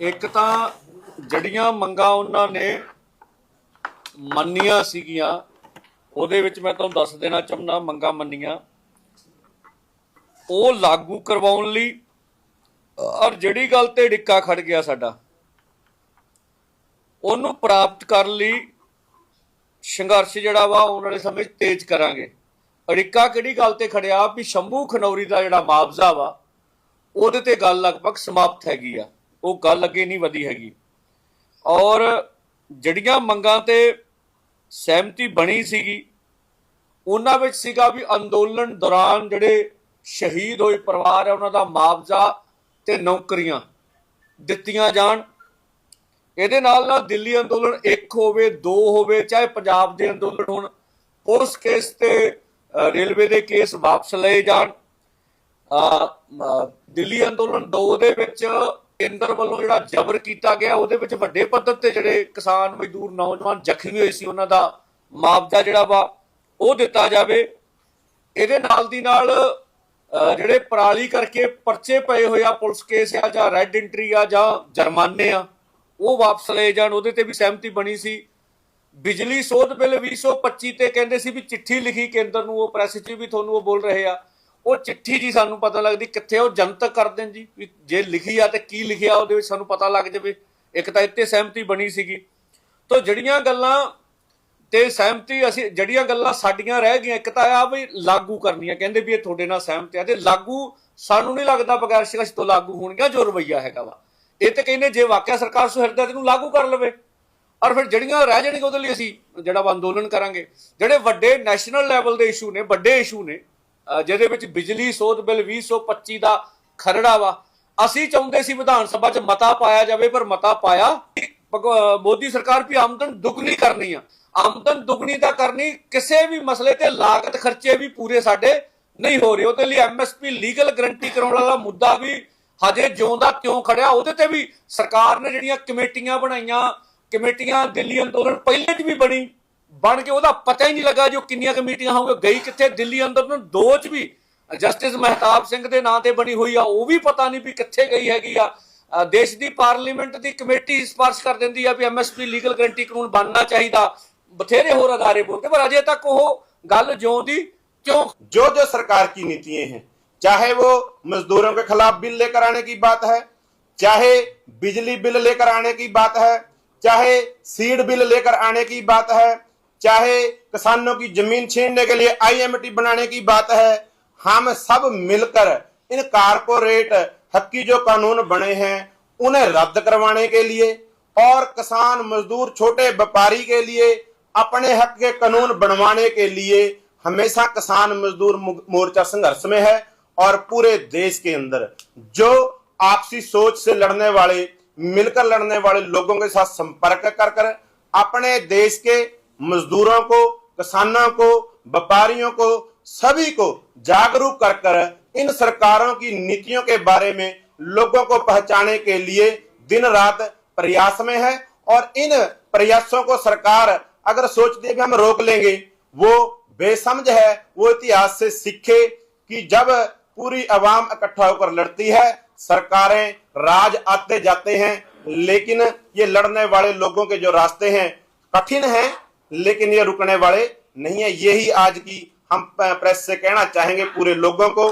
ਇੱਕ ਤਾਂ ਜੜੀਆਂ ਮੰਗਾਂ ਉਹਨਾਂ ਨੇ ਮੰਨੀਆਂ ਸੀਗੀਆਂ, ਉਹਦੇ ਵਿੱਚ ਮੈਂ ਤੁਹਾਨੂੰ ਦੱਸ ਦੇਣਾ ਚਾਹੁੰਦਾ, ਮੰਗਾਂ ਮੰਨੀਆਂ। ਉਹ ਲਾਗੂ ਕਰਵਾਉਣ ਲਈ, ਔਰ ਜਿਹੜੀ ਗੱਲ ਤੇ ਡਿੱਕਾ ਖੜ ਗਿਆ ਸਾਡਾ, ਉਹਨੂੰ ਪ੍ਰਾਪਤ ਕਰਨ ਲਈ ਸੰਘਰਸ਼ ਜਿਹੜਾ ਵਾ ਆਉਣ ਵਾਲੇ ਸਮੇਂ ਤੇਜ਼ ਕਰਾਂਗੇ। ਅੜਿੱਕਾ ਕਿਹੜੀ ਗੱਲ ਤੇ ਖੜਿਆ ਵੀ ਸ਼ੰਭੂ ਖਨੌਰੀ ਦਾ ਜਿਹੜਾ ਮੁਆਵਜ਼ਾ ਵਾ, ਉਹਦੇ ਤੇ ਗੱਲ ਲਗਭਗ ਸਮਾਪਤ ਹੈਗੀ ਆ। ਉਹ ਗੱਲ ਅੱਗੇ ਨਹੀਂ ਵਧੀ ਹੈਗੀ। ਔਰ ਜਿਹੜੀਆਂ ਮੰਗਾਂ ਤੇ ਸਹਿਮਤੀ ਬਣੀ ਸੀਗੀ, ਉਹਨਾਂ ਵਿੱਚ ਸੀਗਾ ਵੀ ਅੰਦੋਲਨ ਦੌਰਾਨ ਜਿਹੜੇ ਸ਼ਹੀਦ ਹੋਏ ਪਰਿਵਾਰ ਹੈ ਉਹਨਾਂ ਦਾ ਮੁਆਵਜ਼ਾ ਤੇ ਨੌਕਰੀਆਂ ਦਿੱਤੀਆਂ ਜਾਣ। ਇਹਦੇ ਨਾਲ ਨਾਲ ਦਿੱਲੀ ਅੰਦੋਲਨ ਇੱਕ ਹੋਵੇ, ਦੋ ਹੋਵੇ, ਚਾਹੇ ਪੰਜਾਬ ਦੇ ਅੰਦੋਲਨ ਹੋਣ, ਉਸ ਕੇਸ ਤੇ ਰੇਲਵੇ ਦੇ ਕੇਸ ਵਾਪਸ ਲਏ ਜਾਣ। ਦਿੱਲੀ ਅੰਦੋਲਨ 2 ਦੇ ਵਿੱਚ ਕੇਂਦਰ ਵੱਲੋਂ ਜਿਹੜਾ ਜ਼ਬਰ ਕੀਤਾ ਗਿਆ, ਉਹਦੇ ਵਿੱਚ ਵੱਡੇ ਪੱਧਰ ਤੇ ਜਿਹੜੇ ਕਿਸਾਨ, ਮਜ਼ਦੂਰ, ਨੌਜਵਾਨ ਜ਼ਖਮੀ ਹੋਏ ਸੀ, ਉਹਨਾਂ ਦਾ ਮੁਆਵਜ਼ਾ ਜਿਹੜਾ ਵਾ ਉਹ ਦਿੱਤਾ ਜਾਵੇ। ਇਹਦੇ ਨਾਲ ਦੀ ਨਾਲ ਜਿਹੜੇ ਪਰਾਲੀ ਕਰਕੇ ਪਰਚੇ ਪਏ ਹੋਏ ਆ, ਪੁਲਿਸ ਕੇਸ ਆ, ਜਾਂ ਰੈੱਡ ਐਂਟਰੀ ਆ, ਜਾਂ ਜੁਰਮਾਨੇ ਆ, ਉਹ ਵਾਪਸ ਲਏ ਜਾਣ। ਉਹਦੇ ਤੇ ਵੀ ਸਹਿਮਤੀ ਬਣੀ ਸੀ। ਬਿਜਲੀ ਸੋਧ ਬਿੱਲ 2025 ਤੇ ਕਹਿੰਦੇ ਸੀ ਵੀ ਚਿੱਠੀ ਲਿਖੀ ਕੇਂਦਰ ਨੂੰ, ਉਹ ਪ੍ਰੈਸ 'ਚ ਵੀ ਤੁਹਾਨੂੰ ਉਹ ਬੋਲ ਰਹੇ ਆ। ਉਹ ਚਿੱਠੀ ਜੀ ਸਾਨੂੰ ਪਤਾ ਲੱਗਦੀ ਕਿੱਥੇ ਉਹ ਜਨਤਕ ਕਰ ਦੇਣ ਜੀ, ਵੀ ਜੇ ਲਿਖੀ ਆ ਤੇ ਕੀ ਲਿਖਿਆ ਉਹਦੇ ਵਿੱਚ ਸਾਨੂੰ ਪਤਾ ਲੱਗ ਜਾਵੇ। ਇੱਕ ਤਾਂ ਇੱਥੇ ਸਹਿਮਤੀ ਬਣੀ ਸੀਗੀ। ਤੋਂ ਜਿਹੜੀਆਂ ਗੱਲਾਂ ਤੇ ਸਹਿਮਤੀ ਅਸੀਂ, ਜਿਹੜੀਆਂ ਗੱਲਾਂ ਸਾਡੀਆਂ ਰਹਿ ਗਈਆਂ, ਇੱਕ ਤਾਂ ਆ ਵੀ ਲਾਗੂ ਕਰਨੀਆਂ, ਕਹਿੰਦੇ ਵੀ ਇਹ ਤੁਹਾਡੇ ਨਾਲ ਸਹਿਮਤ ਆ। ਤੇ ਲਾਗੂ ਸਾਨੂੰ ਨਹੀਂ ਲੱਗਦਾ ਬਗੈਰ ਸ਼ਿਕਸ਼ ਤੋਂ ਲਾਗੂ ਹੋਣਗੀਆਂ, ਜੋ ਰਵਈਆ ਹੈਗਾ ਵਾ। ਇਹ ਤੇ ਕਹਿੰਦੇ ਜੇ ਵਾਕਿਆ ਸਰਕਾਰ ਸੁਹਿਰਦਾ ਤੇ ਇਹਨੂੰ ਲਾਗੂ ਕਰ ਲਵੇ, ਔਰ ਫਿਰ ਜਿਹੜੀਆਂ ਰਹਿ ਜਾਣਗੀਆਂ ਉਹਦੇ ਲਈ ਅਸੀਂ ਜਿਹੜਾ ਵਾ ਅੰਦੋਲਨ ਕਰਾਂਗੇ। ਜਿਹੜੇ ਵੱਡੇ ਨੈਸ਼ਨਲ ਲੈਵਲ ਦੇ ਇਸ਼ੂ ਨੇ, ਵੱਡੇ ਇਸ਼ੂ ਨੇ ਜਿਹਦੇ ਵਿੱਚ ਬਿਜਲੀ ਸੋਧ ਬਿੱਲ 2025 ਦਾ ਖਰੜਾ ਵਾ। ਅਸੀਂ ਚਾਹੁੰਦੇ ਸੀ ਵਿਧਾਨ ਸਭਾ 'ਚ ਮਤਾ ਪਾਇਆ ਜਾਵੇ, ਪਰ ਮਤਾ ਪਾਇਆ ਮੋਦੀ ਸਰਕਾਰ ਵੀ ਆਮਦਨ ਦੁੱਗਣੀ ਕਰਨੀ ਆ। ਆਮਦਨ ਦੁੱਗਣੀ ਤਾਂ ਕਰਨੀ, ਕਿਸੇ ਵੀ ਮਸਲੇ ਤੇ ਲਾਗਤ ਖਰਚੇ ਵੀ ਪੂਰੇ ਸਾਡੇ ਨਹੀਂ ਹੋ ਰਹੇ। ਉਹਦੇ ਲਈ ਐਮਐਸਪੀ ਲੀਗਲ ਗਰੰਟੀ ਕਰਾਉਣ ਵਾਲਾ ਮੁੱਦਾ ਵੀ ਹਜੇ ਜਿਉਂਦਾ ਕਿਉਂ ਖੜਿਆ? ਉਹਦੇ ਤੇ ਵੀ ਸਰਕਾਰ ਨੇ ਜਿਹੜੀਆਂ ਕਮੇਟੀਆਂ ਬਣਾਈਆਂ, ਕਮੇਟੀਆਂ ਦਿੱਲੀ ਅੰਦੋਲਨ ਪਹਿਲੇ 'ਚ ਵੀ ਬਣੀ ਬਣ ਕੇ ਉਹਦਾ ਪਤਾ ਹੀ ਨਹੀਂ ਲੱਗਾ ਜੋ ਕਿੰਨੀਆਂ ਕਮੇਟੀਆਂ ਹੋਣਗੀਆਂ ਗਈ ਕਿੱਥੇ ਦਿੱਲੀ ਅੰਦੋਲਨ ਦੋ 'ਚ ਵੀ ਜਸਟਿਸ ਮਹਿਤਾਬ ਸਿੰਘ ਦੇ ਨਾਂ ਤੇ ਬਣੀ ਹੋਈ ਆ ਉਹ ਵੀ ਪਤਾ ਨਹੀਂ ਵੀ ਕਿੱਥੇ ਗਈ ਹੈਗੀ ਆ ਅ, ਦੇਸ਼ ਦੀ ਪਾਰਲੀਮੈਂਟ ਦੀ ਕਮੇਟੀ ਸਿਫਾਰਿਸ਼ ਕਰ ਦਿੰਦੀ ਆ ਵੀ ਐਮਐਸਪੀ ਲੀਗਲ ਗਰੰਟੀ ਕਾਨੂੰਨ ਬਣਨਾ ਚਾਹੀਦਾ ਬਥੇਰੇ ਹੋਰ ਅਦਾਰੇ ਬੋਲਦੇ ਪਰ ਅਜੇ ਤੱਕ ਉਹ ਗੱਲ ਜਿਉਂ ਦੀ ਕਿਉਂ जो जो सरकार की नीतियां हैं चाहे वो मजदूरों के खिलाफ बिल लेकर आने की बात है चाहे बिजली बिल लेकर आने की बात है चाहे सीड बिल लेकर आने की बात है चाहे किसानों की ज़मीन छीनने के लिए आईएमटी बनाने की बात है, हम सब मिलकर इन कारपोरेट हक्की जो कानून बने हैं, उन्हें रद्द करवाने के लिए और किसान मजदूर छोटे व्यापारी के लिए अपने हक के कानून बनवाने के लिए हमेशा किसान मजदूर मोर्चा संघर्ष में है और पूरे देश के अंदर जो आपसी सोच से लड़ने वाले, मिलकर लड़ने वाले लोगों के साथ संपर्क कर कर अपने देश के मजदूरों को, किसानों को, व्यापारियों को, सभी को जागरूक कर कर इन सरकारों की नीतियों के बारे में लोगों को पहचाने के लिए दिन रात प्रयास में है और इन प्रयासों को सरकार अगर सोचती कि हम रोक लेंगे, वो बेसमझ है, वो इतिहास से सीखे कि जब पूरी आवाम इकट्ठा होकर लड़ती है, सरकारें राज आते जाते हैं, लेकिन ये लड़ने वाले लोगों के जो रास्ते हैं कठिन हैं लेकिन ये रुकने वाले नहीं है यही आज की हम प्रेस से कहना चाहेंगे पूरे लोगों को